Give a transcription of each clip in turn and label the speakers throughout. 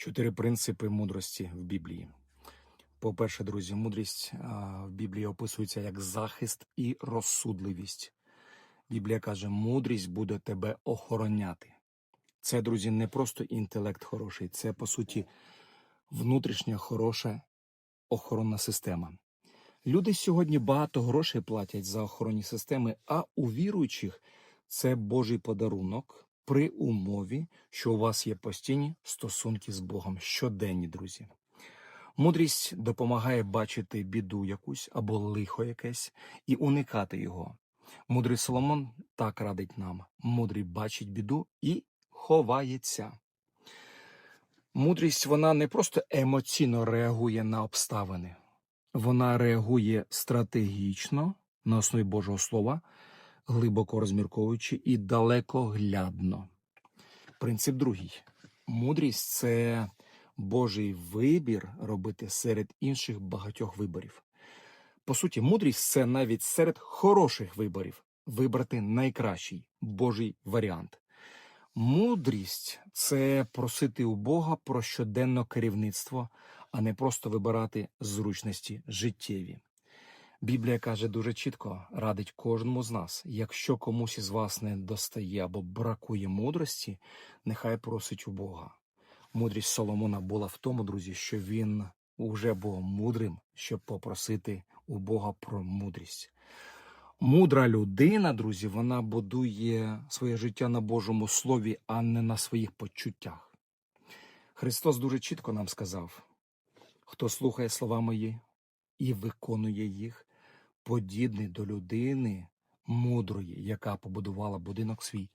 Speaker 1: Чотири принципи мудрості в Біблії. По-перше, друзі, мудрість в Біблії описується як захист і розсудливість. Біблія каже, мудрість буде тебе охороняти. Це, друзі, не просто інтелект хороший, це, по суті, внутрішня хороша охоронна система. Люди сьогодні багато грошей платять за охоронні системи, а у віруючих це Божий подарунок при умові, що у вас є постійні стосунки з Богом щоденні, друзі. Мудрість допомагає бачити біду якусь або лихо якесь і уникати його. Мудрий Соломон так радить нам: мудрий бачить біду і ховається. Мудрість вона не просто емоційно реагує на обставини, вона реагує стратегічно на основі Божого Слова, глибоко розмірковуючи і далекоглядно. Принцип другий. Мудрість це Божий вибір робити серед інших багатьох виборів. По суті, мудрість це навіть серед хороших виборів вибрати найкращий Божий варіант. Мудрість це просити у Бога про щоденне керівництво, а не просто вибирати зручності життєві. Біблія каже дуже чітко, радить кожному з нас, якщо комусь із вас не достає або бракує мудрості, нехай просить у Бога. Мудрість Соломона була в тому, друзі, що він уже був мудрим, щоб попросити у Бога про мудрість. Мудра людина, друзі, вона будує своє життя на Божому Слові, а не на своїх почуттях. Христос дуже чітко нам сказав: хто слухає слова мої і виконує їх, подібний до людини мудрої, яка побудувала будинок свій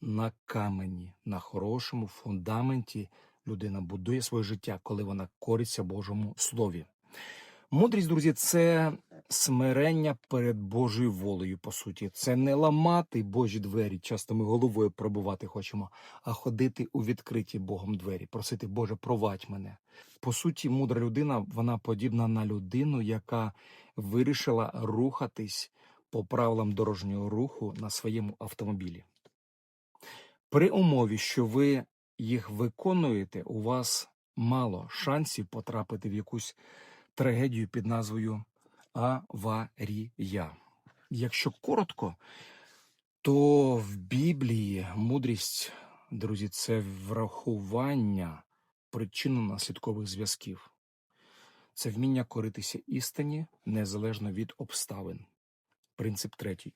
Speaker 1: на камені, на хорошому фундаменті. Людина будує своє життя, коли вона кориться Божому Слові. Мудрість, друзі, це смирення перед Божою волею, по суті. Це не ламати Божі двері, часто ми головою пробувати хочемо, а ходити у відкриті Богом двері, просити, Боже, провадь мене. По суті, мудра людина, вона подібна на людину, яка вирішила рухатись по правилам дорожнього руху на своєму автомобілі. При умові, що ви їх виконуєте, у вас мало шансів потрапити в якусь трагедію під назвою Аварія. Якщо коротко, то в Біблії мудрість, друзі, це врахування причинно-наслідкових зв'язків. Це вміння коритися істині незалежно від обставин. Принцип третій.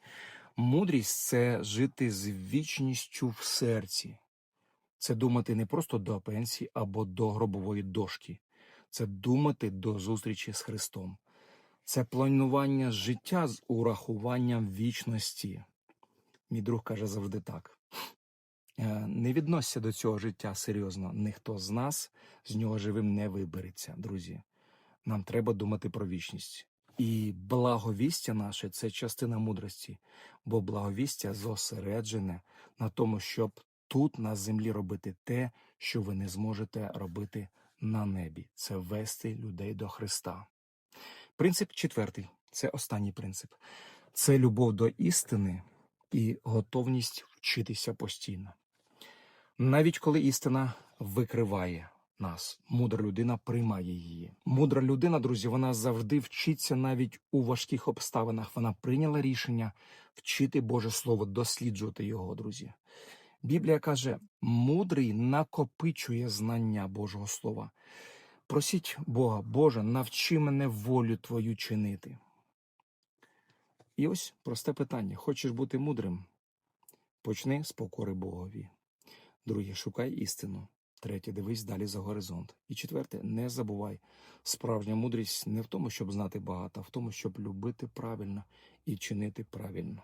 Speaker 1: Мудрість це жити з вічністю в серці. Це думати не просто до пенсії або до гробової дошки. Це думати до зустрічі з Христом. Це планування життя з урахуванням вічності. Мій друг каже завжди так. Е, Не відносься до цього життя серйозно. Ніхто з нас з нього живим не вибереться, друзі. Нам треба думати про вічність. І благовістя наше це частина мудрості, бо благовістя зосереджене на тому, щоб тут на землі робити те, що ви не зможете робити на небі. Це вести людей до Христа. Принцип четвертий це останній принцип. Це любов до істини і готовність вчитися постійно. Навіть коли істина викриває нас, мудра людина приймає її. Мудра людина, друзі, вона завжди вчиться навіть у важких обставинах. Вона прийняла рішення вчити Боже Слово, досліджувати його, друзі. Біблія каже: мудрий накопичує знання Божого Слова. Просіть Бога, Боже, навчи мене волю Твою чинити. І ось просте питання: хочеш бути мудрим? Почни з покори Богові. Друге, шукай істину. Третє, дивись далі за горизонт. І четверте, не забувай. Справжня мудрість не в тому, щоб знати багато, а в тому, щоб любити правильно і чинити правильно.